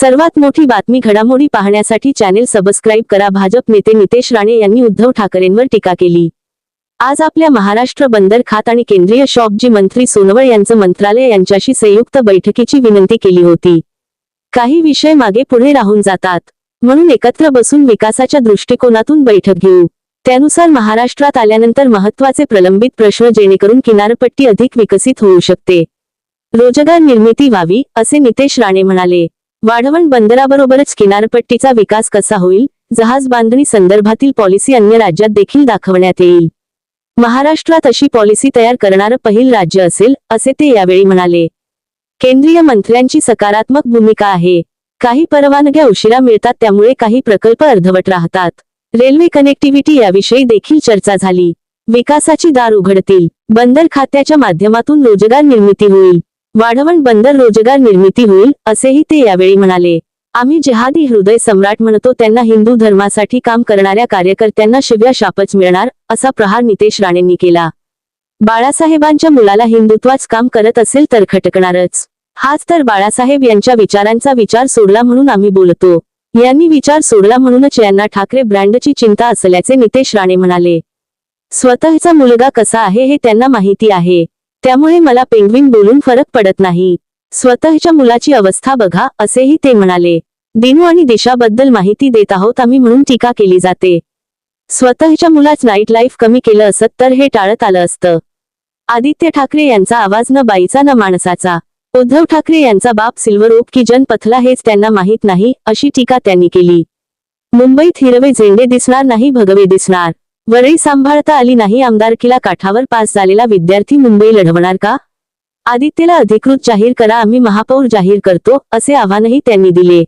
सर्वात मोठी बातमी घडामोडी पाहण्यासाठी चॅनेल सबस्क्राईब करा. भाजप नेते नितेश राणे यांनी उद्धव ठाकरेंवर टीका केली. आज आपल्या महाराष्ट्र बंदर खात आणि केंद्रीय शॉपजी मंत्री सोनवळ यांचं मंत्रालय यांच्याशी संयुक्त बैठकीची विनंती केली होती. काही विषय मागे पुढे राहून जातात. म्हणून एकत्र बसून विकासाच्या दृष्टिकोनातून बैठक घेऊ. त्यानुसार महाराष्ट्रात आल्यानंतर महत्त्वाचे प्रलंबित प्रश्न जेणेकरून किनारपट्टी अधिक विकसित होऊ शकते. रोजगार निर्मिती व्हावी असे नितेश राणे म्हणाले. वाढवण बंदराबरोबरच किनारपट्टीचा विकास कसा होईल जहाज बांधणी संदर्भातील पॉलिसी अन्य राज्यात देखील दाखवण्यात येईल. महाराष्ट्रात अशी पॉलिसी तयार करणारं पहिल राज्य असेल असे ते यावेळी म्हणाले. केंद्रीय मंत्र्यांची सकारात्मक भूमिका आहे. काही परवानग्या उशिरा मिळतात त्यामुळे काही प्रकल्प अर्धवट राहतात. रेल्वे कनेक्टिव्हिटी याविषयी देखील चर्चा झाली. विकासाची दार उघडतील. बंदर खात्याच्या माध्यमातून रोजगार निर्मिती होईल. वाढवण बंदर रोजगार निर्मिती होईल असेही ते यावेळी म्हणाले. आम्ही जिहादी हृदय सम्राट म्हणतो त्यांना हिंदू धर्मासाठी काम करणाऱ्या कार्यकर्त्यांना शिव्या शापच मिळणार असा प्रहार नितेश राणेंनी केला. बाळासाहेबांच्या मुलाला हिंदुत्वाच काम करत असेल तर खटकणारच. हाच तर बाळासाहेब यांच्या विचारांचा विचार सोडला म्हणून आम्ही बोलतो. यांनी विचार सोडला म्हणूनच यांना ठाकरे ब्रँडची चिंता असल्याचे नितेश राणे म्हणाले. स्वतःचा मुलगा कसा आहे हे त्यांना माहिती आहे. त्यामुळे मला पेंग्विन बोलून फरक पडत नाही. स्वतःच्या मुलाची अवस्था बघा असेही ते म्हणाले. दिनू आणि दिशाबद्दल माहिती देत आहोत आम्ही म्हणून टीका केली जाते. स्वतःच्या मुलाच नाईट लाईफ कमी केलं असत तर हे टाळत आलं असतं. आदित्य ठाकरे यांचा आवाज न बाईचा न माणसाचा. उद्धव ठाकरे यांचा बाप सिल्वर ओप की जन पथला हेच त्यांना माहीत नाही अशी टीका त्यांनी केली. मुंबईत हिरवे झेंडे दिसणार नाही भगवे दिसणार. वरळी सांभाळता आली नाही आमदारकीला काठावर पास झालेला विद्यार्थी मुंबई लढवणार का? आदित्यला अधिकृत जाहीर करा आम्ही महापौर जाहीर करतो असे आव्हानही त्यांनी दिले.